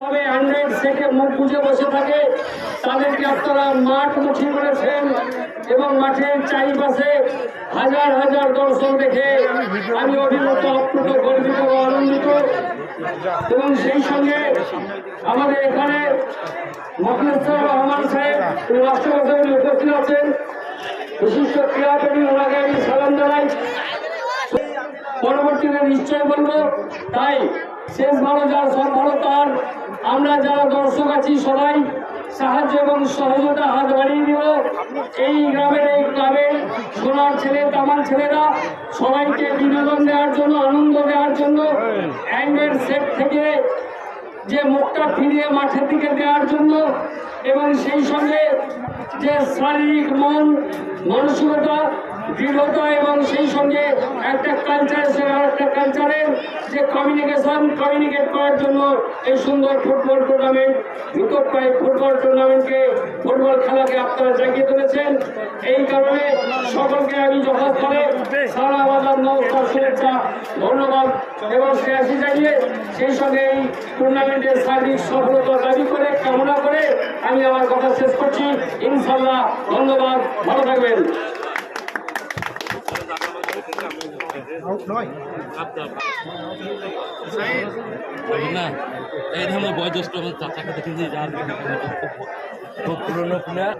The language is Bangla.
তবে হান্ড্রেড থেকে মুখ বসে থাকে, তাদেরকে আপনারা মাঠ মুখী করেছেন এবং মাঠের চারিপাশে হাজার হাজার দর্শক দেখে আমি অভিভূত, আপ্লুত, গর্বিত ও আনন্দিত। এবং সেই সঙ্গে আমাদের এখানে মফিজুর রহমান সাহেব রাষ্ট্রপতি উপস্থিত আছেন। বিশিষ্ট ক্রীড়াপ্রেমী, ওনাকে আমি সালাম জানাই। পরবর্তীতে নিশ্চয় বলব, তাই শেষ ভালো যার সব ভালো তার আমরা যারা দর্শক আছি, সবাই সাহায্য এবং সহযোগিতা হাত বাড়িয়ে দিব এই গ্রামের এই গ্রামের সোনার ছেলে, তামার ছেলেরা সবাইকে বিনোদন দেওয়ার জন্য, আনন্দ দেওয়ার জন্য অ্যাঙ্গেল সেট থেকে যে মুখটা ফিরিয়ে মাঠের দিকে দেওয়ার জন্য এবং সেই সঙ্গে যে শারীরিক মন, মানসিকতা দৃঢ়তা এবং সেই সঙ্গে একটা কালচার একটা কালচারের যে কমিউনিকেশন কমিউনিকেট করার জন্য এই সুন্দর ফুটবল টুর্নামেন্ট নিকটপাই ফুটবল টুর্নামেন্টকে ফুটবল খেলাকে আপনারা জাগিয়ে তুলেছেন। এই কারণে সকলকে আমি যথাস্থলে সারা বাজার নমস্কার, শুভেচ্ছা, ধন্যবাদ এবং শ্রেয়াসী জানিয়ে সেই সঙ্গে এই টুর্নামেন্টের শারীরিক সফলতা দাবি করে, কামনা করে আমি আমার কথা শেষ করছি। ইনশাল্লাহ ধন্যবাদ, ভালো থাকবেন। না এই ধরনের বয়োজ্যেষ্ঠ আমার চাচাকে দেখেছি যার খুব পুরনো প্লেয়ার।